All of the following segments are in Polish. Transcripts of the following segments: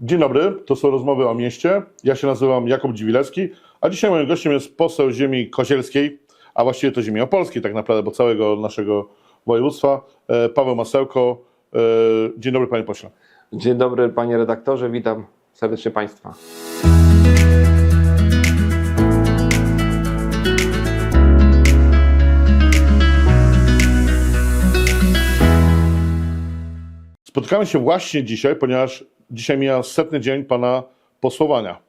Dzień dobry, to są rozmowy o mieście. Ja się nazywam Jakub Dziwilewski, a dzisiaj moim gościem jest poseł ziemi kozielskiej, a właściwie to ziemi opolskiej tak naprawdę, bo całego naszego województwa, e, Paweł Masełko. E, Dzień dobry panie pośle. Dzień dobry panie redaktorze, witam serdecznie państwa. Spotkamy się właśnie dzisiaj, ponieważ dzisiaj mija setny dzień pana posłowania.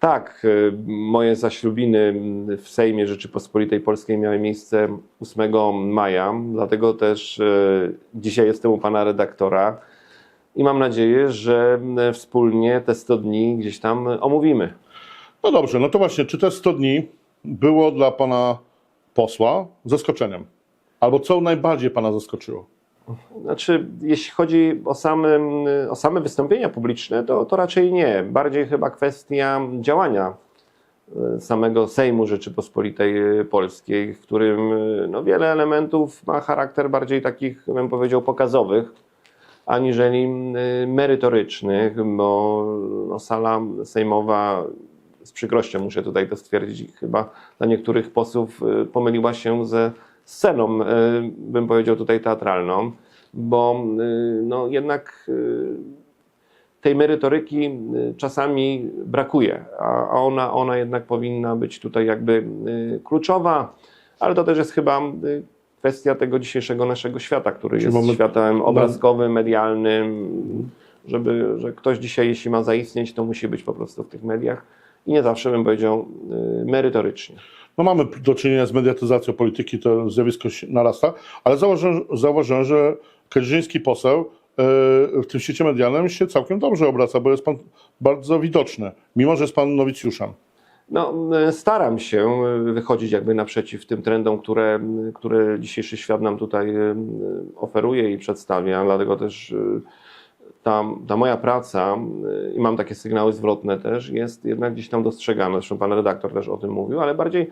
Tak, y, moje zaślubiny w Sejmie Rzeczypospolitej Polskiej miały miejsce 8 maja, dlatego też y, dzisiaj jestem u pana redaktora i mam nadzieję, że y, wspólnie te 100 dni gdzieś tam omówimy. No dobrze, no to właśnie, czy te 100 dni było dla pana posła zaskoczeniem? Albo co najbardziej pana zaskoczyło? Znaczy, jeśli chodzi o same, o same wystąpienia publiczne, to, to raczej nie. Bardziej chyba kwestia działania e, samego Sejmu Rzeczypospolitej Polskiej, w którym e, no, wiele elementów ma charakter bardziej takich, bym powiedział, pokazowych, aniżeli e, merytorycznych, bo no, sala sejmowa, z przykrością muszę tutaj to stwierdzić, chyba dla niektórych posłów pomyliła się ze sceną, e, bym powiedział tutaj teatralną, bo e, no, jednak e, tej merytoryki czasami brakuje, a ona, ona jednak powinna być tutaj jakby kluczowa, ale to też jest chyba kwestia tego dzisiejszego naszego świata, który Czyli jest mamy- światem obrazkowym, medialnym, żeby, że ktoś dzisiaj, jeśli ma zaistnieć, to musi być po prostu w tych mediach. I nie zawsze bym powiedział merytorycznie. No mamy do czynienia z mediatyzacją polityki, to zjawisko narasta, ale zauważyłem, zauważyłem że kaźżyński poseł e, w tym świecie medialnym się całkiem dobrze obraca, bo jest pan bardzo widoczny, mimo że jest pan nowicjuszem. No, y, staram się wychodzić jakby naprzeciw tym trendom, które, które dzisiejszy świat nam tutaj y, oferuje i przedstawia, dlatego też ta, ta moja praca, y, i mam takie sygnały zwrotne też, jest jednak gdzieś tam dostrzegana, zresztą pan redaktor też o tym mówił, ale bardziej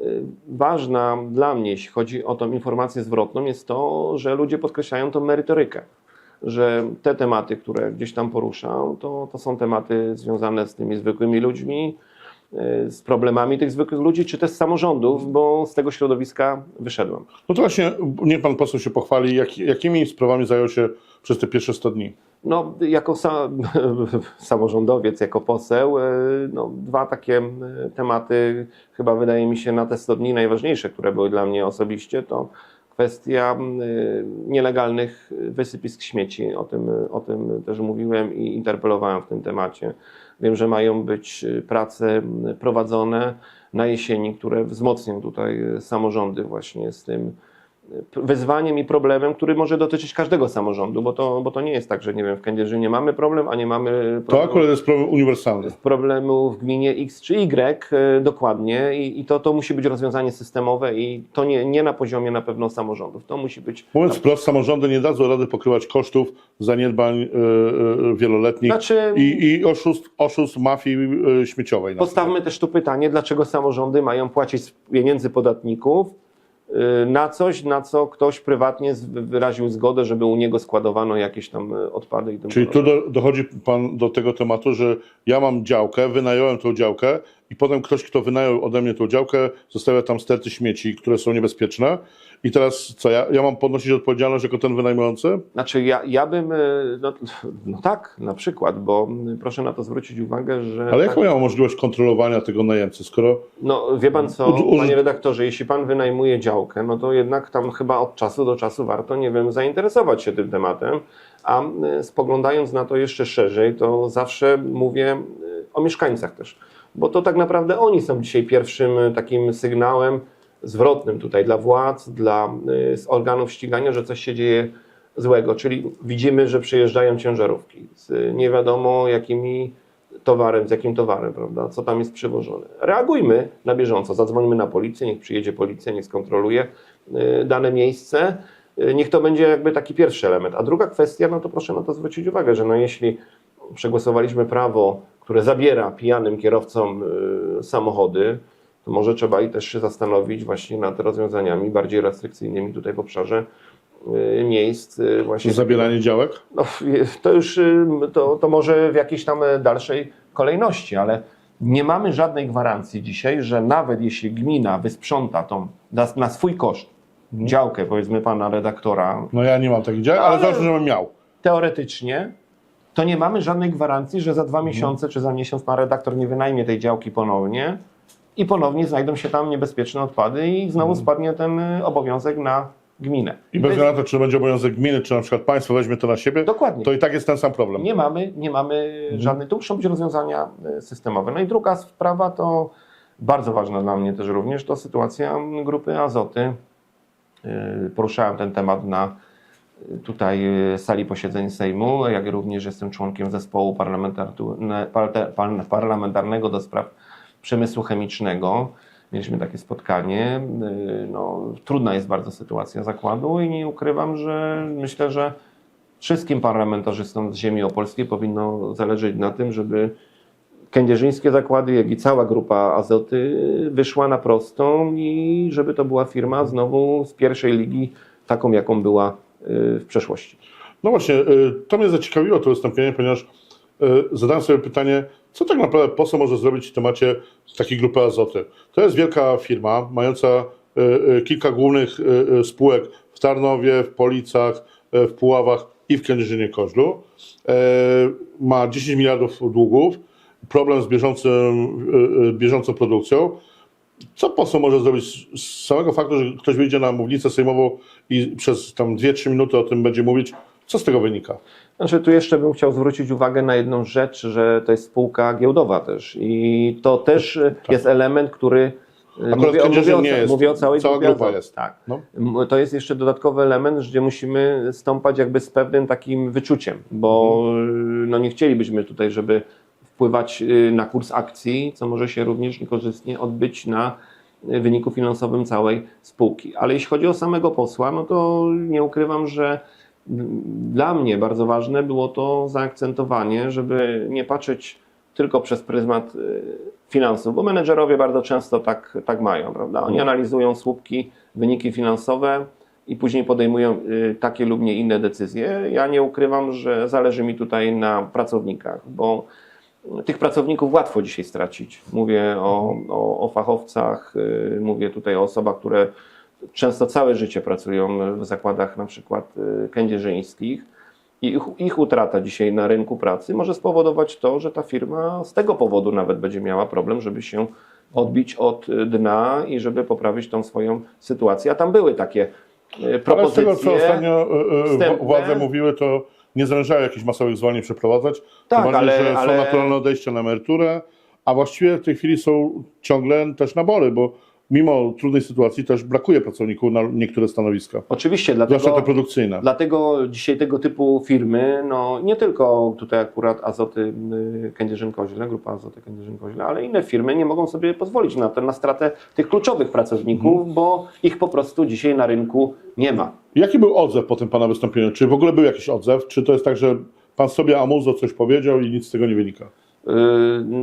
y, ważna dla mnie, jeśli chodzi o tą informację zwrotną, jest to, że ludzie podkreślają tą merytorykę że te tematy, które gdzieś tam poruszam, to, to są tematy związane z tymi zwykłymi ludźmi, z problemami tych zwykłych ludzi, czy też samorządów, bo z tego środowiska wyszedłem. No to właśnie, niech pan poseł się pochwali, jak, jakimi sprawami zajął się przez te pierwsze 100 dni. No, jako sa samorządowiec, jako poseł, y, no, dwa takie y, tematy chyba wydaje mi się na te 100 dni najważniejsze, które były dla mnie osobiście, to kwestia y, nielegalnych wysypisk śmieci. O tym, o tym też mówiłem i interpelowałem w tym temacie. Wiem, że mają być y, prace prowadzone na jesieni, które wzmocnią tutaj y, samorządy właśnie z tym wyzwaniem i problemem, który może dotyczyć każdego samorządu, bo to, bo to nie jest tak, że nie wiem, w Kędzierzynie mamy problem, a nie mamy To problemu akurat jest problem uniwersalny. problemu w gminie X czy Y e, dokładnie i, i to, to musi być rozwiązanie systemowe i to nie, nie na poziomie na pewno samorządów. To musi być. Mówiąc wprost, samorządy nie dadzą rady pokrywać kosztów zaniedbań y, y, wieloletnich Znaczy, i, i oszustw, oszustw mafii śmieciowej. postawmy też tu pytanie, dlaczego samorządy mają płacić z pieniędzy podatników na coś, na co ktoś prywatnie wyraził zgodę, żeby u niego składowano jakieś tam y, odpady i tym Czyli tu do, dochodzi pan do tego tematu, że ja mam działkę, wynająłem tą działkę i potem ktoś, kto wynajął ode mnie tą działkę, zostawia tam sterty śmieci, które są niebezpieczne. I teraz co, ja, ja mam podnosić odpowiedzialność jako ten wynajmujący? Znaczy ja, ja bym, y, no, no tak, na przykład, bo proszę na to zwrócić uwagę, że... Ale tak, jaką ja mam możliwość kontrolowania tego najemcy, skoro No wie pan co, Uż- uż- panie redaktorze, jeśli pan wynajmuje działkę, no to jednak tam chyba od czasu do czasu warto, nie wiem, zainteresować się tym tematem, a spoglądając na to jeszcze szerzej, to zawsze mówię y, o mieszkańcach też, bo to tak naprawdę oni są dzisiaj pierwszym y, takim sygnałem zwrotnym tutaj dla władz, dla y, z organów ścigania, że coś się dzieje złego, czyli widzimy, że przyjeżdżają ciężarówki z nie wiadomo jakimi towarem, z jakim towarem, prawda, co tam jest przywożone. Reagujmy na bieżąco, zadzwońmy na policję, niech przyjedzie policja, niech skontroluje y, dane miejsce, niech to będzie jakby taki pierwszy element. A druga kwestia, no to proszę na to zwrócić uwagę, że no jeśli przegłosowaliśmy prawo, które zabiera pijanym kierowcom y, samochody, to może trzeba i też się zastanowić właśnie nad rozwiązaniami bardziej restrykcyjnymi tutaj w obszarze y, miejsc y, właśnie. Zabieranie działek? No, to już to, to może w jakiejś tam dalszej kolejności, ale nie mamy żadnej gwarancji dzisiaj, że nawet jeśli gmina wysprząta tą na, na swój koszt działkę, powiedzmy pana redaktora, No ja nie mam takich działek, ale, Ale- zawsze, żebym miał. teoretycznie, to nie mamy żadnej gwarancji, że za dwa miesiące czy za miesiąc pan redaktor nie wynajmie tej działki ponownie i ponownie znajdą się tam niebezpieczne odpady i znowu spadnie ten y, obowiązek na gminę. I bez względu na to, czy będzie obowiązek gminy, czy na przykład państwo weźmie to na siebie, Dokładnie. to i tak jest ten sam problem. Nie mamy, nie mamy żadnych, tu muszą być rozwiązania e, systemowe. No i druga sprawa to bardzo ważna dla mnie też również, to sytuacja grupy Azoty. E, Poruszałem ten temat na tutaj e, sali posiedzeń Sejmu, jak również jestem członkiem zespołu parlamentarnego do spraw przemysłu chemicznego. Mieliśmy takie spotkanie. E, No, trudna jest bardzo sytuacja zakładu i nie ukrywam, że myślę, że wszystkim parlamentarzystom z ziemi opolskiej powinno zależeć na tym, żeby kędzierzyńskie zakłady, jak i cała grupa Azoty wyszła na prostą i żeby to była firma znowu z pierwszej ligi, taką jaką była w przeszłości. No właśnie, y, to mnie zaciekawiło to wystąpienie, ponieważ y, zadałem sobie pytanie, co tak naprawdę poseł może zrobić w temacie takiej grupy Azoty. To jest wielka firma, mająca y, y, kilka głównych y, y, spółek w Tarnowie, w Policach, y, w Puławach i w Kędzierzynie-Koźlu. E, Ma 10 miliardów długów, problem z bieżącym, y, y, bieżącą produkcją. Co poseł może zrobić z- samego faktu, że ktoś wyjdzie na mównicę sejmową i przez tam 2-3 minuty o tym będzie mówić? Co z tego wynika? Znaczy, tu jeszcze bym chciał zwrócić uwagę na jedną rzecz, że to jest spółka giełdowa też i to też y, jest element, który y, Tak. Akurat Kędzierzyn o, nie jest, mówię o całej cała grupa jest. Tak. No. To jest jeszcze dodatkowy element, gdzie musimy stąpać jakby z pewnym takim wyczuciem, bo y, no nie chcielibyśmy tutaj, żeby wpływać y, na kurs akcji, co może się również niekorzystnie odbyć na y, wyniku finansowym całej spółki. Ale jeśli chodzi o samego posła, no to nie ukrywam, że mm, dla mnie bardzo ważne było to zaakcentowanie, żeby nie patrzeć tylko przez pryzmat y, finansów, bo menedżerowie bardzo często tak, tak mają, prawda? Oni analizują słupki, wyniki finansowe i później podejmują takie lub nie inne decyzje. Ja nie ukrywam, że zależy mi tutaj na pracownikach, bo tych pracowników łatwo dzisiaj stracić. Mówię o, o, o fachowcach, y, mówię tutaj o osobach, które często całe życie pracują w zakładach na przykład y, kędzierzyńskich. I ich, ich utrata dzisiaj na rynku pracy może spowodować to, że ta firma z tego powodu nawet będzie miała problem, żeby się odbić od y, dna i żeby poprawić tą swoją sytuację. A tam były takie y, Ale z propozycje. tego, co ostatnio władze mówiły, to nie zamierzają jakichś masowych zwolnień przeprowadzać. Tak, bardziej, ale- że są ale- naturalne odejścia na emeryturę, a właściwie w tej chwili są ciągle też nabory, bo mimo trudnej sytuacji też brakuje pracowników na niektóre stanowiska, Oczywiście, zwłaszcza te dlatego, produkcyjne. dlatego dzisiaj tego typu firmy, no nie tylko tutaj akurat Azoty y, Kędzierzyn-Koźle, grupa Azoty Kędzierzyn-Koźle, ale inne firmy nie mogą sobie pozwolić na, to, na stratę tych kluczowych pracowników, Mhm. bo ich po prostu dzisiaj na rynku nie ma. Jaki był odzew po tym Pana wystąpieniu? Czy w ogóle był jakiś odzew? Czy to jest tak, że Pan sobie Amuzo coś powiedział i nic z tego nie wynika? Yy,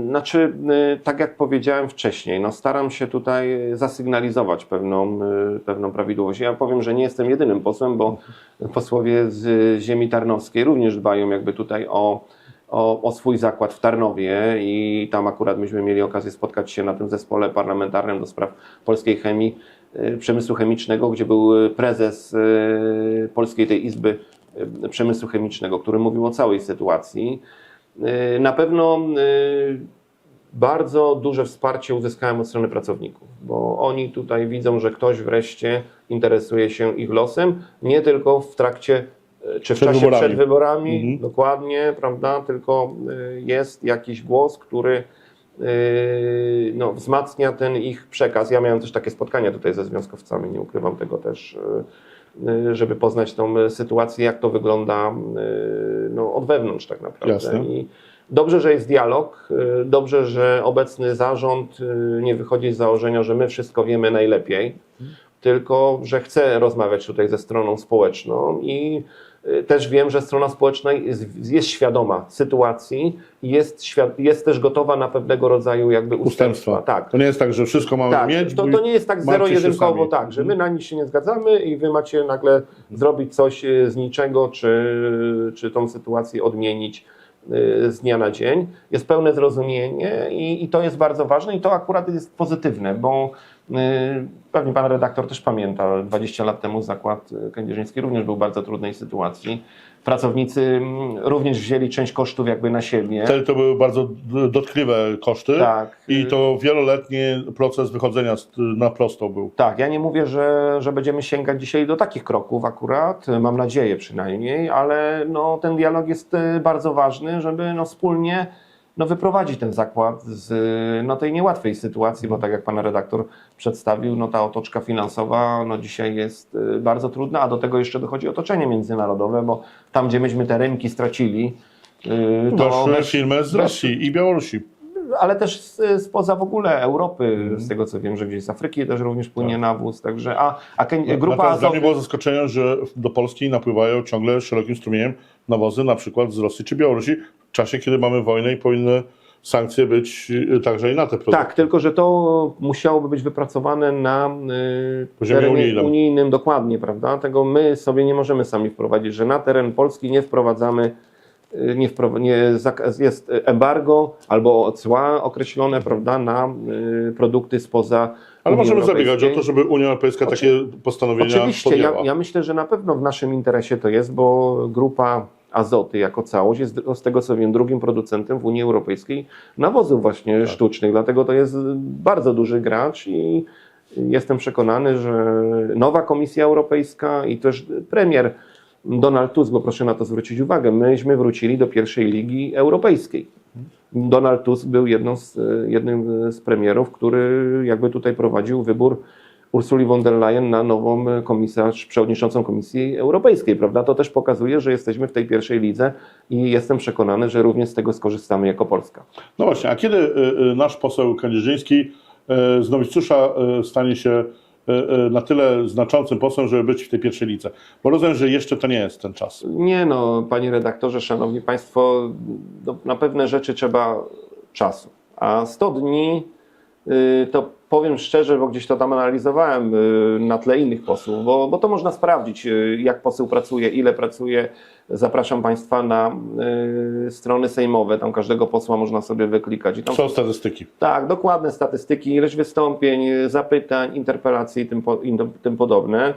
Znaczy, yy, tak jak powiedziałem wcześniej, no staram się tutaj zasygnalizować pewną, yy, pewną prawidłowość. Ja powiem, że nie jestem jedynym posłem, bo posłowie z ziemi tarnowskiej również dbają jakby tutaj o, o, o swój zakład w Tarnowie i tam akurat myśmy mieli okazję spotkać się na tym zespole parlamentarnym do spraw polskiej chemii, przemysłu chemicznego, gdzie był yy, prezes yy, Polskiej tej Izby Przemysłu Chemicznego, który mówił o całej sytuacji. Na pewno bardzo duże wsparcie uzyskałem od strony pracowników, bo oni tutaj widzą, że ktoś wreszcie interesuje się ich losem, nie tylko w trakcie czy w Przed czasie wyborami. przed wyborami, Mhm. dokładnie, prawda, tylko jest jakiś głos, który no, wzmacnia ten ich przekaz. Ja miałem też takie spotkania tutaj ze związkowcami, nie ukrywam tego też, yy, yy, żeby poznać tą yy, sytuację, jak to wygląda yy, no, od wewnątrz tak naprawdę. Jasne. I dobrze, że jest dialog, yy, dobrze, że obecny zarząd yy, nie wychodzi z założenia, że my wszystko wiemy najlepiej, tylko że chce rozmawiać tutaj ze stroną społeczną i też wiem, że strona społeczna jest, jest świadoma sytuacji i jest, jest też gotowa na pewnego rodzaju jakby ustępstwa. Ustępstwa. Tak. To nie jest tak, że wszystko mamy Tak, mieć. to, to nie jest tak zero-jedynkowo, tak, że my na nic się nie zgadzamy i wy macie nagle zrobić coś y, z niczego, czy, czy tą sytuację odmienić y, z dnia na dzień. Jest pełne zrozumienie i, i to jest bardzo ważne i to akurat jest pozytywne, bo pewnie pan redaktor też pamięta, 20 lat temu zakład y, kędzierzyński również był w bardzo trudnej sytuacji. Pracownicy mm, również wzięli część kosztów jakby na siebie. Wtedy to były bardzo dotkliwe koszty Tak. i to wieloletni proces wychodzenia na prosto był. Tak, ja nie mówię, że, że będziemy sięgać dzisiaj do takich kroków akurat, mam nadzieję przynajmniej, ale no, ten dialog jest e, bardzo ważny, żeby no, wspólnie no, wyprowadzić ten zakład z no, tej niełatwej sytuacji, bo tak jak pan redaktor przedstawił, no, ta otoczka finansowa no, dzisiaj jest e, bardzo trudna, a do tego jeszcze dochodzi otoczenie międzynarodowe, bo tam, gdzie myśmy te rynki stracili, e, to wesz- firmy z Rosji i Białorusi. Ale też z- spoza w ogóle Europy, Mhm. z tego co wiem, że gdzieś z Afryki też również płynie nawóz, także a, a Ken- Grupa Natomiast dla mnie było zaskoczeniem, że do Polski napływają ciągle szerokim strumieniem nawozy, na przykład z Rosji czy Białorusi, w czasie, kiedy mamy wojnę i powinny sankcje być y, także i na te produkty. tak, tylko że to musiałoby być wypracowane na y, Poziomie unijnym. unijnym dokładnie, prawda? Tego my sobie nie możemy sami wprowadzić, że na teren Polski nie wprowadzamy nie nie, jest embargo albo cła określone prawda, na y, produkty spoza Ale Unii możemy zabiegać o to, żeby Unia Europejska takie postanowienia Oczywiście, ja, ja myślę, że na pewno w naszym interesie to jest, bo grupa Azoty jako całość jest z tego co wiem drugim producentem w Unii Europejskiej nawozów właśnie Tak. sztucznych, dlatego to jest bardzo duży gracz i jestem przekonany, że nowa Komisja Europejska i też premier Donald Tusk, bo proszę na to zwrócić uwagę, myśmy wrócili do pierwszej ligi europejskiej. Donald Tusk był z, jednym z premierów, który jakby tutaj prowadził wybór Ursuli von der Leyen na nową komisarz, przewodniczącą Komisji Europejskiej, prawda? To też pokazuje, że jesteśmy w tej pierwszej lidze i jestem przekonany, że również z tego skorzystamy jako Polska. No właśnie, a kiedy y, nasz poseł Kędzierzyński z Nowicjusza y, stanie się na tyle znaczącym posłem, żeby być w tej pierwszej lidze? Bo rozumiem, że jeszcze to nie jest ten czas. Nie no, panie redaktorze, szanowni państwo, no, na pewne rzeczy trzeba czasu. A 100 dni y, to powiem szczerze, bo gdzieś to tam analizowałem y, na tle innych posłów, bo, bo to można sprawdzić, y, jak poseł pracuje, ile pracuje. Zapraszam państwa na y, strony sejmowe, tam każdego posła można sobie wyklikać. I tam Są statystyki. tak, dokładne statystyki, ilość wystąpień, zapytań, interpelacji i tym, po, i tym podobne.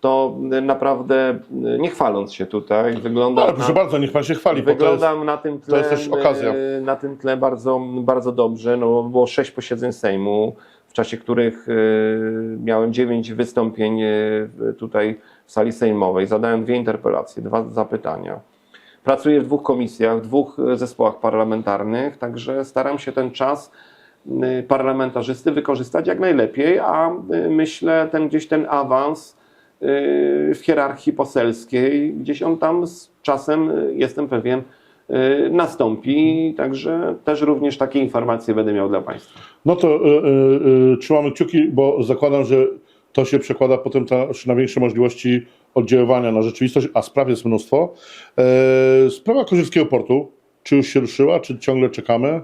To y, naprawdę, nie chwaląc się tutaj, wygląda. Ale na- proszę bardzo, niech pan się chwali, to jest... Wyglądam na tym tle, jest też okazja. na tym tle bardzo, bardzo dobrze. No, było sześć posiedzeń Sejmu, czasie których y, miałem dziewięć wystąpień y, tutaj w sali sejmowej. Zadałem dwie interpelacje, dwa zapytania. Pracuję w dwóch komisjach, w dwóch y, zespołach parlamentarnych, także staram się ten czas parlamentarzysty wykorzystać jak najlepiej, a myślę ten gdzieś ten awans w hierarchii poselskiej, gdzieś on tam z czasem, jestem pewien, nastąpi, także też również takie informacje będę miał dla Państwa. No to y, y, y, trzymamy kciuki, bo zakładam, że to się przekłada potem na większe możliwości oddziaływania na rzeczywistość, a spraw jest mnóstwo. E, sprawa Kozielskiego Portu, czy już się ruszyła, czy ciągle czekamy?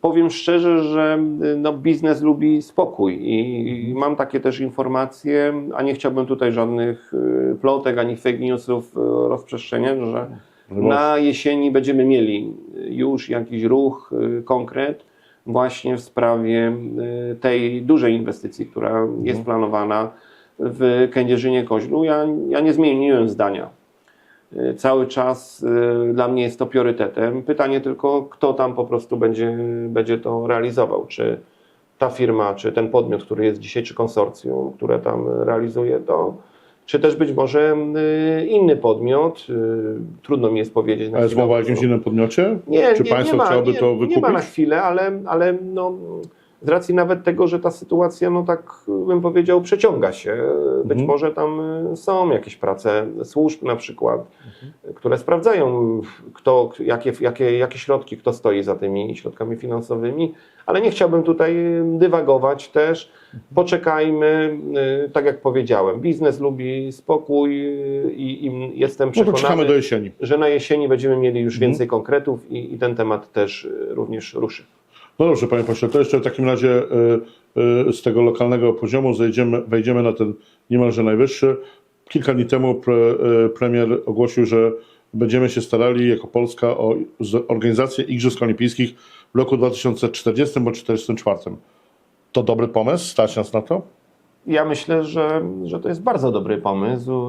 Powiem szczerze, że no, biznes lubi spokój i mam takie też informacje, a nie chciałbym tutaj żadnych plotek ani fake newsów rozprzestrzeniać, że na jesieni będziemy mieli już jakiś ruch, konkret właśnie w sprawie y, tej dużej inwestycji, która jest planowana w Kędzierzynie-Koźlu. Ja, ja nie zmieniłem zdania. Y, Cały czas y, dla mnie jest to priorytetem. Pytanie tylko, kto tam po prostu będzie, będzie to realizował. Czy ta firma, czy ten podmiot, który jest dzisiaj, czy konsorcjum, które tam realizuje to, czy też być może y, inny podmiot. y, Trudno mi jest powiedzieć. na A jest mowa o jakimś innym podmiocie? Nie, czy nie, państwo nie ma, chciałoby nie, to wykupić? Nie ma na chwilę, ale, ale no, z racji nawet tego, że ta sytuacja, no tak bym powiedział, przeciąga się. Być Mhm. może tam y, są jakieś prace służb na przykład, które sprawdzają, kto, jakie, jakie, jakie środki, kto stoi za tymi środkami finansowymi, ale nie chciałbym tutaj dywagować też. Poczekajmy, y, tak jak powiedziałem, biznes lubi spokój y, i, i jestem No przekonany, jesieni. że na jesieni będziemy mieli już Mhm. więcej konkretów i, i ten temat też y, również ruszy. No dobrze, panie pośle, to jeszcze w takim razie y, y, z tego lokalnego poziomu zejdziemy, wejdziemy na ten niemalże najwyższy. Kilka dni temu pre, y, premier ogłosił, że będziemy się starali jako Polska o organizację Igrzysk Olimpijskich w roku 2040 bądź 2044. To dobry pomysł? Stać nas na to? Ja myślę, że, że to jest bardzo dobry pomysł.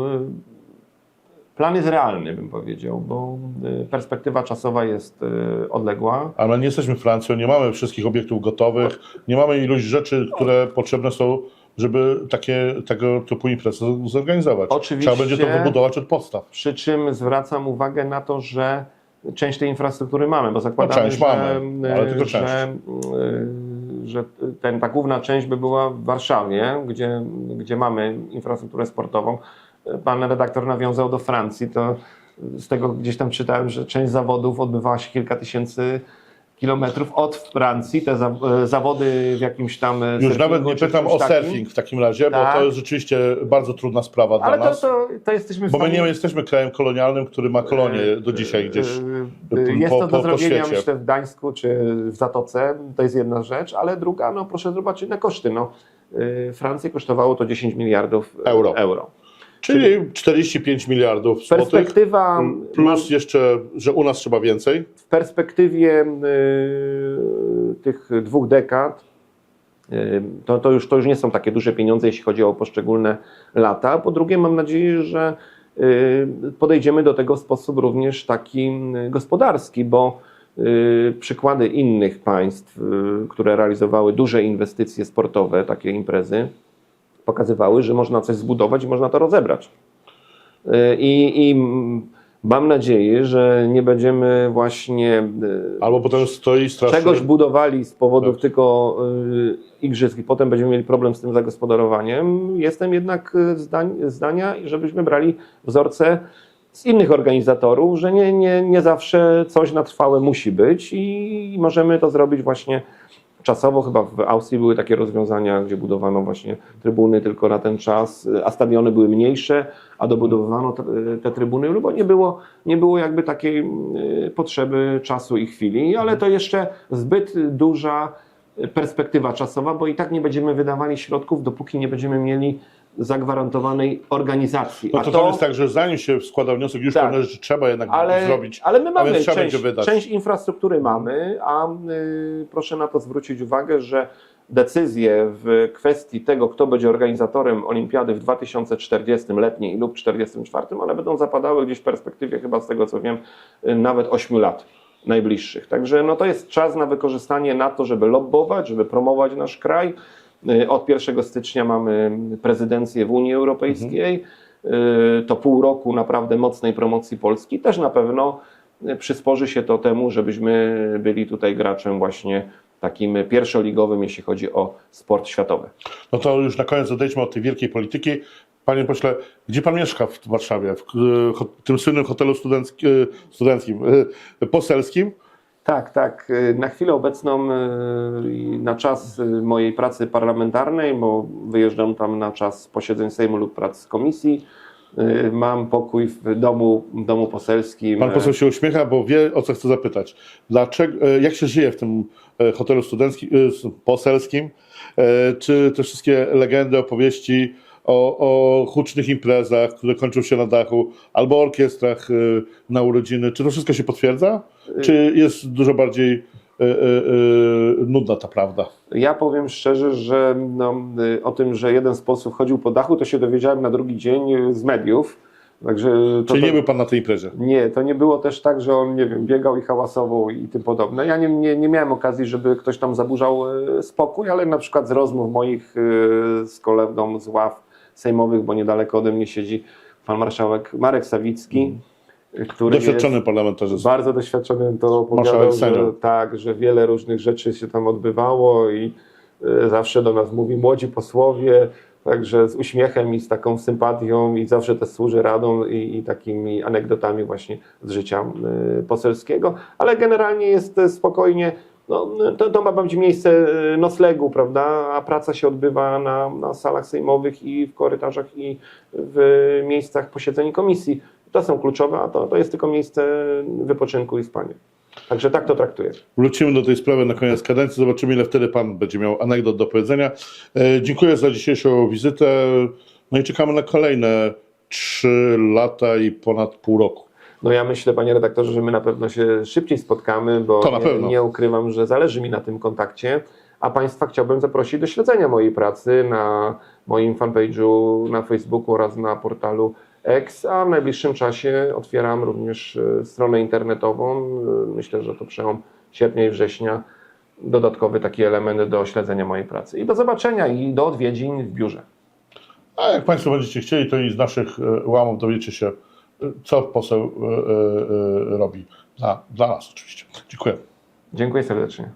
Plan jest realny, bym powiedział, bo y, perspektywa czasowa jest y, odległa. Ale nie jesteśmy Francją, nie mamy wszystkich obiektów gotowych, nie mamy ilość rzeczy, które potrzebne są, żeby takie, tego typu imprezy zorganizować. Oczywiście. Trzeba będzie to wybudować od podstaw. Przy czym zwracam uwagę na to, że część tej infrastruktury mamy, bo zakładamy, No, część że, mamy, ale tylko część. że, y, że ten, ta główna część by była w Warszawie, gdzie, gdzie mamy infrastrukturę sportową. Pan redaktor nawiązał do Francji, to z tego gdzieś tam czytałem, że część zawodów odbywała się kilka tysięcy kilometrów od Francji. Te za, zawody w jakimś tam Już nawet nie pytam o takim. surfing w takim razie, Tak. bo to jest rzeczywiście bardzo trudna sprawa dla Ale to, nas. to, to jesteśmy Bo my nie jesteśmy krajem kolonialnym, który ma kolonie do dzisiaj gdzieś. Yy, Jest po- to po- do po zrobienia, świecie. myślę, w Gdańsku czy w Zatoce. To jest jedna rzecz, ale druga, no proszę zobaczyć na koszty. No, Francji kosztowało to 10 miliardów Euro. euro. Czyli 45 miliardów złotych. Perspektywa, Plus jeszcze, że u nas trzeba więcej. w perspektywie yy, tych dwóch dekad yy, to, to, już, to już nie są takie duże pieniądze, jeśli chodzi o poszczególne lata. Po drugie, mam nadzieję, że yy, podejdziemy do tego w sposób również taki yy, gospodarski, bo yy, przykłady innych państw, yy, które realizowały duże inwestycje sportowe, takie imprezy, pokazywały, że można coś zbudować i można to rozebrać. Yy, I, i mam nadzieję, że nie będziemy właśnie yy, Albo potem stoi strasznie. czegoś budowali z powodów Tak. tylko y, igrzysk i potem będziemy mieli problem z tym zagospodarowaniem. Jestem jednak y, zdań, zdania, żebyśmy brali wzorce z innych organizatorów, że nie, nie, nie zawsze coś na trwałe musi być i możemy to zrobić właśnie czasowo. Chyba w Austrii były takie rozwiązania, gdzie budowano właśnie trybuny tylko na ten czas, y, a stadiony były mniejsze, a dobudowywano te, te trybuny, bo nie było, nie było jakby takiej y, potrzeby czasu i chwili, ale to jeszcze zbyt duża perspektywa czasowa, bo i tak nie będziemy wydawali środków, dopóki nie będziemy mieli zagwarantowanej organizacji. No to, to jest tak, że zanim się składa wniosek, już Tak. pewne rzeczy trzeba jednak ale, zrobić. ale my mamy część, część infrastruktury mamy, a y, proszę na to zwrócić uwagę, że decyzje w kwestii tego, kto będzie organizatorem olimpiady w 2040 letniej lub 44, one będą zapadały gdzieś w perspektywie chyba z tego co wiem y, nawet 8 lat najbliższych. Także no to jest czas na wykorzystanie na to, żeby lobbować, żeby promować nasz kraj. Y, Od 1 stycznia mamy prezydencję w Unii Europejskiej. Y, To pół roku naprawdę mocnej promocji Polski. Też na pewno y, przysporzy się to temu, żebyśmy byli tutaj graczem właśnie takim pierwszoligowym, jeśli chodzi o sport światowy. No to już na koniec odejdźmy od tej wielkiej polityki. Panie pośle, gdzie pan mieszka w Warszawie? W tym słynnym hotelu studencki, studenckim, poselskim? Tak, tak. Y, Na chwilę obecną y, na czas y, mojej pracy parlamentarnej, bo wyjeżdżam tam na czas posiedzeń Sejmu lub prac komisji, mam pokój w domu, domu poselskim. Pan poseł się uśmiecha, bo wie o co chcę zapytać. Dlaczego, jak się żyje w tym hotelu studenckim, poselskim? Czy te wszystkie legendy, opowieści o, o hucznych imprezach, które kończą się na dachu, albo orkiestrach e, na urodziny, czy to wszystko się potwierdza? Czy jest dużo bardziej e, e, e, nudna ta prawda? Ja powiem szczerze, że no, y, o tym, że jeden z posłów chodził po dachu, to się dowiedziałem na drugi dzień y, z mediów. Także to, Czyli to, nie był pan na tej imprezie? nie, to nie było też tak, że on, nie wiem, biegał i hałasował i tym podobne. Ja nie, nie, nie miałem okazji, żeby ktoś tam zaburzał y, spokój, ale na przykład z rozmów moich y, z kolegą z ław sejmowych, bo niedaleko ode mnie siedzi pan marszałek Marek Sawicki, y, który Doświadczony parlamentarzysta. bardzo doświadczony, to opowiadał, że, tak, że wiele różnych rzeczy się tam odbywało i y, zawsze do nas mówi młodzi posłowie, także z uśmiechem i z taką sympatią i zawsze też służy radą i, i takimi anegdotami właśnie z życia y, poselskiego, ale generalnie jest spokojnie. No, to, to ma być miejsce y, noclegu, prawda? A praca się odbywa na, na salach sejmowych i w korytarzach i w miejscach posiedzeń komisji. To są kluczowe, a to, to jest tylko miejsce wypoczynku i spania. Także tak to traktuję. Wrócimy do tej sprawy na koniec kadencji, zobaczymy ile wtedy Pan będzie miał anegdot do powiedzenia. E, dziękuję za dzisiejszą wizytę, no i czekamy na kolejne trzy lata i ponad pół roku. No ja myślę, panie redaktorze, że my na pewno się szybciej spotkamy, bo To na nie, pewno. nie ukrywam, że zależy mi na tym kontakcie, a państwa chciałbym zaprosić do śledzenia mojej pracy na moim fanpage'u na Facebooku oraz na portalu X, a w najbliższym czasie otwieram również e, stronę internetową. E, Myślę, że to przełom sierpnia i września. Dodatkowy taki element do śledzenia mojej pracy. I do zobaczenia i do odwiedzin w biurze. A jak Państwo będziecie chcieli, to i z naszych e, łamów dowiecie się, co poseł e, e, e, robi dla, dla nas oczywiście. Dziękuję. Dziękuję serdecznie.